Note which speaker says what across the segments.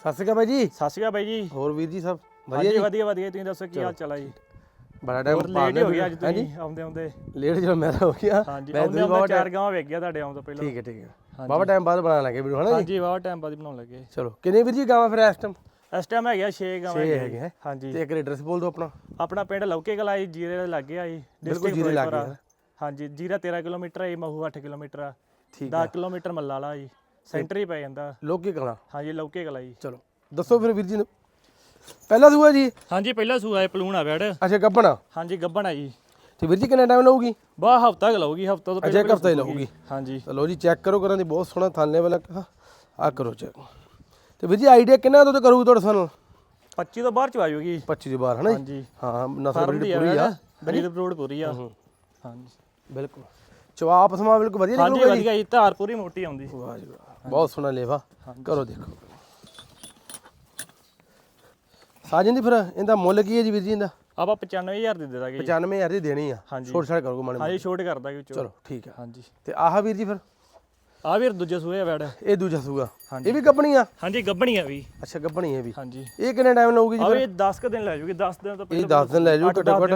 Speaker 1: ਸਤਿ ਸ਼੍ਰੀ ਅਕਾਲ ਬਾਈ ਜੀ।
Speaker 2: ਸਤਿ ਸ਼੍ਰੀ ਅਕਾਲ ਬਾਈ ਜੀ।
Speaker 1: ਹੋਰ ਵੀਰ ਜੀ ਸਭ ਵਧੀਆ ਜੀ?
Speaker 2: ਵਧੀਆ ਵਧੀਆ ਤੁਸੀਂ ਦੱਸੋ ਕੀ ਹਾਲ ਚਾਲ ਆ ਜੀ?
Speaker 1: ਬੜਾ ਟਾਈਮ
Speaker 2: ਹੋਰ ਲੇਟ ਹੀ ਹੋ ਗਿਆ ਅੱਜ ਤੁਸੀਂ ਆਉਂਦੇ ਆਉਂਦੇ।
Speaker 1: ਲੇਟ ਜਦੋਂ ਮੈਂ ਹੋ ਗਿਆ
Speaker 2: ਹਾਂਜੀ
Speaker 1: ਮੈਂ ਤੁਸੀਂ ਬਾਬਾ
Speaker 2: ਚਾਰ ਗਾਵਾਂ ਵੇਖ ਗਿਆ ਤੁਹਾਡੇ ਆਉਣ ਤੋਂ ਪਹਿਲਾਂ।
Speaker 1: ਠੀਕ ਹੈ ਠੀਕ ਹੈ। ਬਾਬਾ ਟਾਈਮ ਬਾਅਦ ਬਣਾਉਣ ਲੱਗੇ ਵੀਡੀਓ ਹਨਾ ਜੀ?
Speaker 2: ਹਾਂਜੀ ਵਾਹ ਟਾਈਮ ਬਾਅਦ ਹੀ ਬਣਾਉਣ ਲੱਗੇ।
Speaker 1: ਚਲੋ ਕਿੰਨੇ ਵੀਰ ਜੀ ਗਾਵਾਂ ਫਿਰ ਇਸ ਟਾਈਮ
Speaker 2: ਇਸ ਟਾਈਮ ਹੈਗਾ 6 ਗਾਵਾਂ
Speaker 1: ਛੇ
Speaker 2: ਹੈਗੀਆਂ
Speaker 1: ਹੈਗੇ ਹੈ।
Speaker 2: ਹਾਂਜੀ।
Speaker 1: ਤੇ ਇੱਕ ਐਡਰੈਸ ਬੋਲ ਦਿਓ ਆਪਣਾ।
Speaker 2: ਆਪਣਾ ਪਿੰਡ ਲੌਕੇ ਕਲਾ ਜੀ ਜੀਰੇ ਦੇ ਲਾਗੇ ਆ ਜੀ
Speaker 1: ਬਿਲਕੁਲ ਜੀਰੇ ਲਾਗੇ।
Speaker 2: ਹਾਂਜੀ ਜੀਰਾ 13 ਕਿਲੋਮੀਟਰ ਹੈ ਮਹੂ 8 ਕਿਲੋਮੀਟਰ ਆ।
Speaker 1: ਠੀਕ
Speaker 2: 10 ਕਿਲੋਮੀਟਰ ਮੱਲਾ ਵਾਲਾ ਜੀ। ਸੈਂਟਰ ਹੀ ਪੈ ਜਾਂਦਾ।
Speaker 1: ਲੋਕੀ ਕਲਾ।
Speaker 2: ਹਾਂਜੀ ਲੌਕੇ ਕਲਾ ਜੀ।
Speaker 1: ਚਲੋ ਦੱਸੋ ਫਿਰ ਵੀਰ ਜੀ ਨੂੰ। ਪਹਿਲਾ ਸੂਆ ਜੀ?
Speaker 2: ਹਾਂਜੀ ਪਹਿਲਾ ਸੂਆ ਹੈ ਪਲੂਣ ਆ ਬੈੜ।
Speaker 1: ਅੱਛਾ ਗੱਬਣਾ
Speaker 2: ਹਾਂਜੀ ਗੱਬਣ ਆ ਜੀ।
Speaker 1: ਤੇ ਵੀਰ ਜੀ ਕਿੰਨਾ ਟਾਈਮ ਲਊਗੀ?
Speaker 2: ਬਾ ਹਫਤਾ ਲਾਉਗੀ ਹਫਤਾ ਤੋਂ
Speaker 1: ਅੱਛਾ ਇੱਕ ਹਫਤਾ ਹੀ ਲਊਗੀ।
Speaker 2: ਹਾਂਜੀ।
Speaker 1: ਚਲੋ ਜੀ ਚੈੱਕ ਕਰੋ ਕਰਾਂ ਦੀ ਬਹੁਤ ਸੋਹਣਾ ਥਾਲੇ ਵਾਲਾ ਆ ਕਰੋ ਚੈੱਕ ਤੇ ਵੀਰ ਜੀ ਆਈਡੀਆ ਕਿੰਨਾ ਦੁੱਧ ਕਰੂਗੀ ਤੁਹਾਡੇ ਸਾਨੂੰ?
Speaker 2: 25 ਤੋਂ ਬਾਹਰ ਚ ਆਜੂਗੀ।
Speaker 1: 25 ਦੇ ਬਾਹਰ ਹਨਾ ਜੀ?
Speaker 2: ਹਾਂਜੀ।
Speaker 1: ਹਾਂ ਨਸਲ ਬਰੀਡ ਪੂਰੀ ਆ।
Speaker 2: ਬਰੀਡ ਬਰੂਡ ਪੂਰੀ ਆ। ਹਾਂਜੀ।
Speaker 1: ਬਿਲਕੁਲ। ਚਵਾਪ ਸਮਾ ਬਿਲਕੁਲ ਵਧੀਆ
Speaker 2: ਹਾਂਜੀ
Speaker 1: ਨਿਕਲੂਗਾ ਜੀ।
Speaker 2: ਵਧੀਆ ਜੀ ਧਾਰ ਪੂਰੀ ਮੋਟੀ ਆਉਂਦੀ।
Speaker 1: ਵਾਹ ਜੀ ਵਾਹ। ਬਹੁਤ ਸੋਹਣਾ ਲੇਵਾ। ਕਰੋ ਦੇਖੋ। ਸਾਜਨ ਦੀ ਫਿਰ ਇਹਦਾ ਮੁੱਲ ਕੀ ਹੈ ਜੀ ਵੀਰ ਜੀ ਇਹਦਾ?
Speaker 2: ਆਪਾਂ 95000 ਦੀ ਦੇ ਦਾਂਗੇ ਜੀ।
Speaker 1: 95000 ਦੀ ਦੇਣੀ ਆ। ਛੋਟ ਛਾੜ ਕਰੋਗੇ ਮਾੜੇ
Speaker 2: ਹਾਂਜੀ ਛੋਟ ਕਰ ਦਾਂਗੇ ਵਿੱਚੋਂ।
Speaker 1: ਚਲੋ ਠੀਕ ਆ।
Speaker 2: ਹਾਂਜੀ।
Speaker 1: ਤੇ ਆਹ ਵੀਰ ਜੀ ਫਿਰ?
Speaker 2: ਆ ਵੀਰ ਦੂਜੇ ਸੂਏ ਆ ਬੈੜ
Speaker 1: ਇਹ ਦੂਜਾ ਸੂਗਾ
Speaker 2: ਹਾਂਜੀ।
Speaker 1: ਇਹ ਵੀ ਗੱਬਣੀ ਆ?
Speaker 2: ਹਾਂਜੀ ਗੱਬਣੀ ਆ ਵੀ।
Speaker 1: ਅੱਛਾ ਗੱਬਣੀ ਹੈ ਵੀ।
Speaker 2: ਹਾਂਜੀ।
Speaker 1: ਇਹ ਕਿੰਨੇ ਟਾਈਮ ਲਊਗੀ ਜੀ
Speaker 2: ਆ ਵੀ 10 ਕ ਦਿਨ ਲੈ ਜੂਗੀ 10 ਦਿਨ ਤੋਂ
Speaker 1: ਇਹ
Speaker 2: ਪਹਿਲਾਂ
Speaker 1: 10 ਦਿਨ ਲੈ
Speaker 2: ਅੱਠ,
Speaker 1: ਘੱਟੋ ਘੱਟ।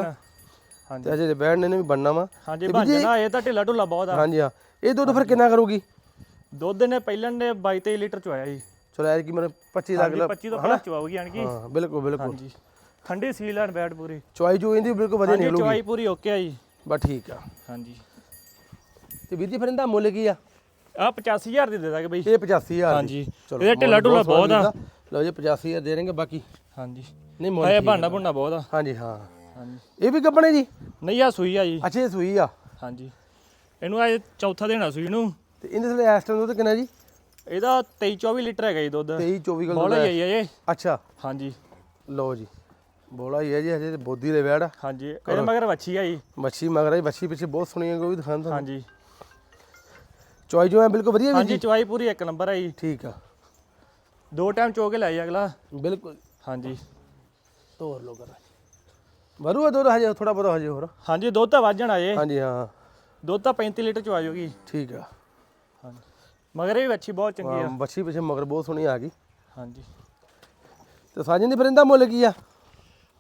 Speaker 2: ਹਾਂਜੀ।
Speaker 1: ਤੇ ਅਜੇ ਬੈਠ ਨੇ ਵੀ ਬਣਨਾ ਵਾ।
Speaker 2: ਹਾਂਜੀ ਬਣ ਜਾਣਾ ਇਹ ਤਾਂ ਢਿੱਲਾ ਢੁੱਲਾ ਬਹੁਤ ਆ।
Speaker 1: ਹਾਂਜੀ ਹਾਂ। ਇਹ ਦੁੱਧ ਫਿਰ ਕਿੰਨਾ ਕਰੂਗੀ?
Speaker 2: ਦੁੱਧ ਨੇ ਪਹਿਲਾਂ ਨੇ 22 23 ਲੀਟਰ ਚਵਾਇਆ ਜੀ
Speaker 1: ਚਲੋ ਐਰ ਕੀ ਮੇਰੇ 25 ਲੱਖ
Speaker 2: ਹਾਂਜੀ 25 ਤੋਂ ਪਲੱਸ ਚਵਾਉਗੀ ਯਾਨੀ ਕਿ।
Speaker 1: ਹਾਂ ਬਿਲਕੁਲ ਬਿਲਕੁਲ।
Speaker 2: ਹਾਂਜੀ। ਠੰਡੀ ਸੀਲ ਐਂਡ ਬੈਡ ਪੂਰੀ।
Speaker 1: ਚੁਆਈ ਜੋ ਇਹਦੀ ਬਿਲਕੁਲ ਵਧੀਆ
Speaker 2: ਹਾਂਜੀ
Speaker 1: ਨਿਕਲੂਗੀ।
Speaker 2: ਚਵਾਈ ਪੂਰੀ ਓਕੇ ਆ ਜੀ।
Speaker 1: ਬਸ ਠੀਕ ਆ।
Speaker 2: ਹਾਂਜੀ।
Speaker 1: ਤੇ ਵੀਰ ਜੀ ਫਿਰ ਇਹਦਾ ਮੁੱਲ ਕੀ ਆ?
Speaker 2: ਆ 85000 ਦੀ ਦੇ ਦਾਂਗੇ ਬਈ।
Speaker 1: ਇਹ 85000
Speaker 2: ਹਾਂਜੀ। ਇਹਦੇ ਢਿੱਲਾ ਢੁੱਲਾ ਬਹੁਤ ਆ।
Speaker 1: ਲਓ ਜੀ 85000 ਦੇ ਦੇਣਗੇ ਬਾਕੀ।
Speaker 2: ਹਾਂਜੀ।
Speaker 1: ਨਹੀਂ ਮੁੱਲ ਠੀਕ
Speaker 2: ਭਾਂਡਾ ਭੁੰਡਾ ਬਹੁਤ ਆ।
Speaker 1: ਹਾਂਜੀ ਹਾਂ।
Speaker 2: ਹਾਂਜੀ।
Speaker 1: ਇਹ ਵੀ ਗੱਬਣੇ ਜੀ?
Speaker 2: ਨਹੀਂ ਆ ਸੂਈ ਆ ਜੀ।
Speaker 1: ਅੱਛਾ ਇਹ ਸੂਈ ਆ।
Speaker 2: ਹਾਂਜੀ। ਇਹਨੂੰ ਆ ਚੌਥਾ ਦੇਣਾ ਸੂਈ ਨੂੰ।
Speaker 1: ਤੇ ਇਹਦੇ ਥਲੇ ਇਸ ਟਾਈਮ ਦੁੱਧ ਕਿੰਨਾ ਜੀ?
Speaker 2: ਇਹਦਾ 23 24 ਲੀਟਰ ਹੈਗਾ ਜੀ ਦੁੱਧ।
Speaker 1: 23 24 ਕਿਲੋ
Speaker 2: ਬੋਲਾ ਹੀ ਆ ਇਹ।
Speaker 1: ਅੱਛਾ।
Speaker 2: ਹਾਂਜੀ।
Speaker 1: ਲਓ ਜੀ। ਬੋਲਾ ਹੀ ਹੈ ਜੀ ਹਜੇ ਬੋਦੀ ਦੇ ਵੈੜ।
Speaker 2: ਹਾਂਜੀ ਇਹਦੇ ਮਗਰ ਵੱਛੀ ਆ ਜੀ।
Speaker 1: ਮੱਛੀ ਮਗਰ ਆਈ ਮੱਛੀ ਪਿੱਛੇ ਬਹੁਤ ਸੋਹਣੀ ਹੈ ਕੋਈ ਦਿਖਾਣ ਤੁਹਾਨੂੰ।
Speaker 2: ਹਾਂਜੀ।
Speaker 1: ਚੁਆਈ ਜੋ ਹੈ ਬਿਲਕੁਲ ਵਧੀਆ ਵੀ
Speaker 2: ਹਾਂਜੀ ਚਵਾਈ ਪੂਰੀ ਇੱਕ ਨੰਬਰ ਆ ਜੀ।
Speaker 1: ਠੀਕ ਆ।
Speaker 2: ਦੋ ਟਾਈਮ ਚੋ ਕੇ ਲਾਈ ਅਗਲਾ।
Speaker 1: ਬਿਲਕੁਲ।
Speaker 2: ਹਾਂਜੀ।
Speaker 1: ਤੋਰ ਲੋ ਕਰਾਂ ਵਰੂ ਦੁੱਧ ਹਜੇ ਥੋੜਾ ਬਹੁਤਾ ਹਜੇ ਹੋਰ।
Speaker 2: ਹਾਂਜੀ ਦੁੱਧ ਤਾਂ ਵੱਧ ਜਾਣਾ ਜੇ।
Speaker 1: ਹਾਂਜੀ ਹਾਂ।
Speaker 2: ਦੁੱਧ ਤਾਂ 35 ਲੀਟਰ ਚ ਆ ਜਾਊਗੀ
Speaker 1: ਠੀਕ ਆ।
Speaker 2: ਹਾਂਜੀ। ਮਗਰ ਇਹ ਵੀ ਵੱਛੀ ਬਹੁਤ ਚੰਗੀ ਆ।
Speaker 1: ਮੱਛੀ ਪਿੱਛੇ ਮਗਰ ਬਹੁਤ ਸੋਹਣੀ ਆ ਗਈ।
Speaker 2: ਹਾਂਜੀ।
Speaker 1: ਤੇ ਸਾਜਨ ਦੀ ਫਿਰ ਇਹਦਾ ਮੁੱਲ ਕੀ ਆ?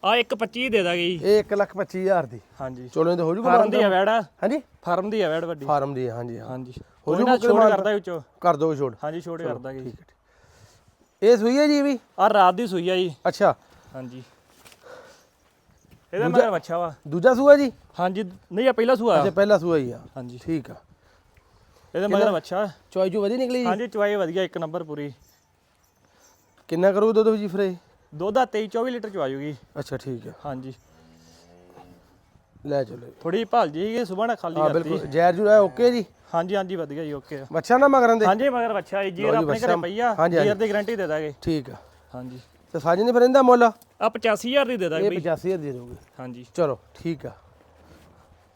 Speaker 2: ਆ ਇੱਕ 25 ਦੇ ਦਾਂਗੇ ਜੀ।
Speaker 1: ਇਹ 1 ਲੱਖ 25000 ਦੀ।
Speaker 2: ਹਾਂਜੀ।
Speaker 1: ਚਲੋ ਇਹ ਤਾਂ ਹੋ ਜੂਗਾ
Speaker 2: ਫਾਰਮ ਦੀ ਆ ਵੈੜ।
Speaker 1: ਹਾਂਜੀ?
Speaker 2: ਫਾਰਮ ਦੀ ਆ ਵੈੜ ਵੱਡੀ।
Speaker 1: ਫਾਰਮ ਦੀ ਹਾਂਜੀ
Speaker 2: ਹਾਂਜੀ।
Speaker 1: ਹੋ
Speaker 2: ਉਹ
Speaker 1: ਜੂ
Speaker 2: ਨਾ
Speaker 1: ਮੁੱਕਰੇ
Speaker 2: ਛੋੜ ਕਰਦਾ ਵਿੱਚੋਂ।
Speaker 1: ਕਰ ਦੋਗੇ ਛੋੜ।
Speaker 2: ਹਾਂਜੀ ਛੋੜ ਕਰਦਾ ਜੀ।
Speaker 1: ਠੀਕ ਹੈ ਠੀਕ। ਇਹ ਸੂਈ ਹੈ ਜੀ ਵੀ?
Speaker 2: ਆ ਰਾਤ ਦੀ ਸੂਈ ਆ ਜੀ।
Speaker 1: ਅੱਛਾ।
Speaker 2: ਹਾਂਜੀ। ਇਹਦਾ ਮਗਰ ਵੱਛਾ ਵਾ।
Speaker 1: ਦੂਜਾ ਸੂਆ ਜੀ?
Speaker 2: ਹਾਂਜੀ ਨਹੀਂ ਆ ਪਹਿਲਾ ਸੂਆ।
Speaker 1: ਅੱਛਾ ਪਹਿਲਾ ਸੂਆ ਹੀ ਆ।
Speaker 2: ਹਾਂਜੀ।
Speaker 1: ਠੀਕ ਆ।
Speaker 2: ਇਹਦੇ ਮਗਰ ਵੱਛਾ
Speaker 1: ਚੁਆਈ ਜੋ ਵਧੀਆ ਨਿਕਲੀ ਜੀ?
Speaker 2: ਹਾਂਜੀ ਚਵਾਈ ਵਧੀਆ ਇੱਕ ਨੰਬਰ ਪੂਰੀ।
Speaker 1: ਕਿੰਨਾ ਕਰੂ ਦੁੱਧ ਜੀ ਫਿਰ ਇਹ?
Speaker 2: ਦੁੱਧ ਆ 23 24 ਲੀਟਰ ਚ ਆ ਜਾਊਗੀ
Speaker 1: ਅੱਛਾ ਠੀਕ ਆ।
Speaker 2: ਹਾਂਜੀ।
Speaker 1: ਲੈ ਚਲੋ
Speaker 2: ਥੋੜੀ ਭਾਲ ਜੀ ਸੁਬਾਹ ਨਾਲ ਖਾਲੀ
Speaker 1: ਹਾਂ
Speaker 2: ਕਰਤੀ।
Speaker 1: ਬਿਲਕੁਲ। ਜੈਰ ਜੂ ਹੈ ਓਕੇ ਜੀ?
Speaker 2: ਹਾਂਜੀ ਹਾਂਜੀ ਵਧੀਆ ਜੀ ਓਕੇ।
Speaker 1: ਮੱਛਾ ਨਾ ਮਗਰਾਂ ਦੇ
Speaker 2: ਹਾਂਜੀ ਮਗਰ ਵੱਛਾ ਜੀ ਜੀਰ ਆਪਣੇ। ਘਰੇ ਪਈ ਆ
Speaker 1: ਹਾਂਜੀ,
Speaker 2: ਜੀਰ ਦੀ ਗਾਰੰਟੀ ਦੇ ਦਾਂਗੇ।
Speaker 1: ਠੀਕ ਆ।
Speaker 2: ਹਾਂਜੀ।
Speaker 1: ਤੇ ਸਾਜਨ ਦੀ ਫਿਰ ਇਹਦਾ ਮੁੱਲ?
Speaker 2: ਆ 85000 ਦੀ ਦੇ ਦਾਂਗੇ
Speaker 1: ਇਹ
Speaker 2: ਬਈ।
Speaker 1: 85000 ਦੇ ਦੋਗੇ
Speaker 2: ਹਾਂਜੀ।
Speaker 1: ਚਲੋ ਠੀਕ ਆ।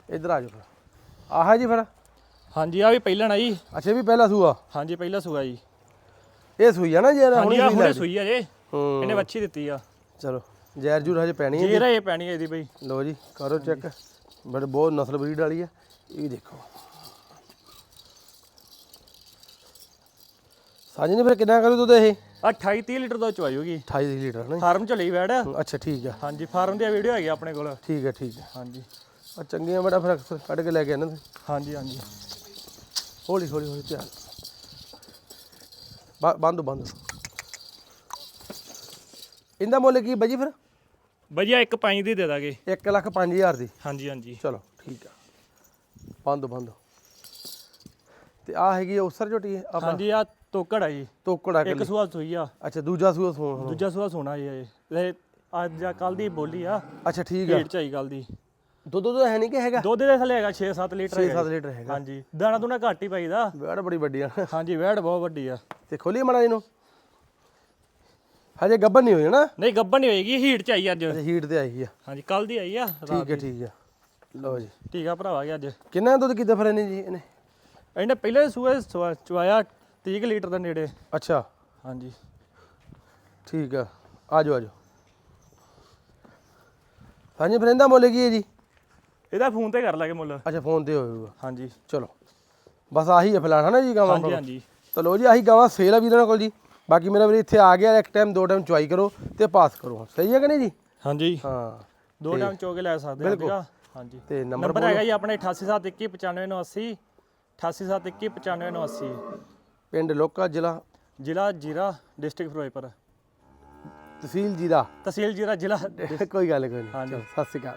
Speaker 1: ਇਧਰ ਆ ਜਾਓ ਫਿਰ। ਆਹ ਜੀ ਫਿਰ?
Speaker 2: ਹਾਂਜੀ ਆ ਵੀ ਪਹਿਲਣ ਆ ਜੀ।
Speaker 1: ਅੱਛਾ ਇਹ ਵੀ ਪਹਿਲਾ ਸੂਆ?
Speaker 2: ਹਾਂਜੀ ਪਹਿਲਾ ਸੂਆ ਜੀ।
Speaker 1: ਇਹ ਸੂਈ ਆ ਨਾ ਜੀ
Speaker 2: ਹਾਂਜੀ
Speaker 1: ਹੁਣੀ
Speaker 2: ਆ
Speaker 1: ਸੂਈ
Speaker 2: ਹੁਣੇ
Speaker 1: ਲੈ
Speaker 2: ਸੂਈ ਆ ਜੇ।
Speaker 1: ਹੂੰ।
Speaker 2: ਇਹਨੇ ਵੱਛੀ ਦਿੱਤੀ ਆ।
Speaker 1: ਚਲੋ ਜੈਰ ਜੂਰ ਹਜੇ ਪੈਣੀ ਹੈ
Speaker 2: ਜੀਰ ਇਹ ਪੈਣੀ ਆ ਇਹਦੀ ਬਈ।
Speaker 1: ਲਓ ਜੀ ਕਰੋ ਚੈੱਕ। ਬੜੇ ਬਹੁਤ ਨਸਲ ਬਰੀਡ ਵਾਲੀ ਆ। ਇਹ ਵੀ ਦੇਖੋ। ਸਾਜਨ ਜੀ ਫਿਰ ਕਿੰਨਾ ਕਰੂ ਦੁੱਧ ਇਹ?
Speaker 2: ਆ 28 30 ਲੀਟਰ ਦੁੱਧ ਚਵਾਈਓਗੀ
Speaker 1: 28 ਲੀਟਰ ਨਾ
Speaker 2: ਫਾਰਮ ਚ ਲਈ ਵੈੜ।
Speaker 1: ਅੱਛਾ ਠੀਕ ਆ।
Speaker 2: ਹਾਂਜੀ ਫਾਰਮ ਦੀ ਵੀਡੀਓ ਹੈਗੀ ਆਪਣੇ ਕੋਲ।
Speaker 1: ਠੀਕ ਆ ਠੀਕ ਆ।
Speaker 2: ਹਾਂਜੀ।
Speaker 1: ਆ ਚੰਗੀਆਂ ਬੜਾ ਫਿਰ ਕੱਢ ਕੇ ਲੈ ਕੇ ਆਣਾ
Speaker 2: ਹਾਂਜੀ ਹਾਂਜੀ।
Speaker 1: ਹੌਲੀ ਹੌਲੀ ਹੌਲੀ ਧਿਆਨ ਬੰਦ ਬੰਦ ਇਹਦਾ ਮੁੱਲ ਕੀ ਬਾਜੀ ਫਿਰ
Speaker 2: ਵਧੀਆ ਇੱਕ ਪੰਜ ਦੀ ਦੇ ਦਾਂਗੇ
Speaker 1: 1 ਲੱਖ 5000 ਦੀ
Speaker 2: ਹਾਂਜੀ ਹਾਂਜੀ
Speaker 1: ਚਲੋ ਠੀਕ ਆ ਬੰਦ ਬੰਦ ਤੇ ਆ ਹੈਗੀ ਆ ਉਸਰ ਝੋਟੀ ਆਪਣਾ
Speaker 2: ਹਾਂਜੀ ਆ ਤੋਕੜ ਆ ਜੀ
Speaker 1: ਤੋਕੜਾ
Speaker 2: ਇੱਕ ਸੂਆ ਸੂਈ ਆ
Speaker 1: ਅੱਛਾ ਦੂਜਾ ਸੂਆ ਸੋਣ
Speaker 2: ਦੂਜਾ ਸੂਆ ਸੋਨਾ ਜੀ ਇਹ ਇਹ ਅੱਜ ਆ ਕੱਲ ਦੀ ਬੋਲੀ ਆ
Speaker 1: ਅੱਛਾ ਠੀਕ ਆ
Speaker 2: ਢੇਡ ਚਾਈ ਕੱਲ ਦੀ
Speaker 1: ਦੁੱਧ ਦੁੱਧ ਹੈ ਨਹੀਂ ਕਿ ਹੈਗਾ?
Speaker 2: ਦੁੱਧ ਦੇ ਥੱਲੇ ਹੈਗਾ 6-7 ਲੀਟਰ
Speaker 1: 6-7 ਲੀਟਰ ਹੈਗਾ।
Speaker 2: ਹਾਂਜੀ। ਦਾਣਾ ਦੂਣਾ ਘੱਟ ਹੀ ਪਾਈਦਾ।
Speaker 1: ਵੇੜ ਬੜੀ ਵੱਡੀ ਆ।
Speaker 2: ਹਾਂਜੀ ਵੈੜ ਬਹੁਤ ਵੱਡੀ ਆ।
Speaker 1: ਤੇ ਖੋਲੀ ਮੜਾ ਇਹਨੂੰ? ਹਜੇ ਗੱਬਨ ਨਹੀਂ ਹੋਈ ਨਾ?
Speaker 2: ਨਹੀਂ ਗੱਬਨ ਨਹੀਂ ਹੋਏਗੀ ਹੀਟ ਚ ਆਈ ਅੱਜ।
Speaker 1: ਹੀਟ ਤੇ ਆਈ ਆ।
Speaker 2: ਹਾਂਜੀ ਕੱਲ ਦੀ ਆਈ ਆ
Speaker 1: ਠੀਕ ਹੈ ਠੀਕ ਆ। ਲਓ ਜੀ।
Speaker 2: ਠੀਕ ਆ ਭਰਾਵਾ ਗਿਆ ਅੱਜ।
Speaker 1: ਕਿੰਨਾ ਦੁੱਧ ਕੀਤਾ ਫਿਰ ਇਹਨੇ ਜੀ ਇਹਨੇ?
Speaker 2: ਇਹਨੇ ਪਹਿਲੇ ਸੂਏ ਚਵਾਇਆ 30 ਕੁ ਲੀਟਰ ਦੇ ਨੇੜੇ।
Speaker 1: ਅੱਛਾ।
Speaker 2: ਹਾਂਜੀ।
Speaker 1: ਠੀਕ ਆ। ਆ ਜਾਓ ਆ ਜਾਓ। ਹਾਂਜੀ ਫਿਰ ਇਹਦਾ ਮੁੱਲ ਕੀ ਹੈ ਜੀ?
Speaker 2: ਇਹਦਾ ਫੋਨ ਤੇ ਕਰ ਲਾਂਗੇ ਮੁੱਲ।
Speaker 1: ਅੱਛਾ ਫੋਨ ਤੇ ਹੋਊਗਾ।
Speaker 2: ਹਾਂਜੀ।
Speaker 1: ਚਲੋ। ਬਸ ਆਹੀ ਹੈ ਫਿਲਹਾਲ ਹਨਾ ਜੀ ਗਾਵਾਂ
Speaker 2: ਹਾਂਜੀ ਹਾਂਜੀ।
Speaker 1: ਤਾਂ ਲੋ ਜੀ ਆਹੀ ਗਾਵਾਂ ਸੇਲ ਆ ਵੀਰਾਂ ਕੋਲ ਜੀ। ਬਾਕੀ ਮੇਰਾ ਵੀਰੇ ਇੱਥੇ ਆ ਗਿਆ ਇੱਕ ਟਾਈਮ ਦੋ ਟਾਈਮ ਚੁਆਈ ਕਰੋ ਤੇ ਪਾਸ ਕਰੋ ਸਹੀ ਹੈ ਕਿ ਨਹੀਂ ਜੀ?
Speaker 2: ਹਾਂਜੀ।
Speaker 1: ਹਾਂ।
Speaker 2: ਦੋ ਟਾਈਮ ਚੋ ਕੇ ਲੈ ਸਕਦੇ ਆ ਵੀਰਾ ਹਾਂਜੀ।
Speaker 1: ਤੇ ਨੰਬਰ
Speaker 2: ਹੈਗਾ ਜੀ ਆਪਣੇ 8871955980 8871955980
Speaker 1: ਪਿੰਡ ਲੋਕਾ ਜ਼ਿਲ੍ਹਾ?
Speaker 2: ਜ਼ਿਲ੍ਹਾ ਜੀਰਾ ਡਿਸਟ੍ਰਿਕਟ ਫਿਰੋਜ਼ਪੁਰ।
Speaker 1: ਤਹਿਸੀਲ ਜੀਰਾ?
Speaker 2: ਤਹਿਸੀਲ ਜੀਰਾ ਜ਼ਿਲ੍ਹਾ
Speaker 1: ਕੋਈ ਗੱਲ ਕੋਈ ਨਹੀਂ ਸਤਿ ਸ਼੍ਰੀ ਅਕਾਲ।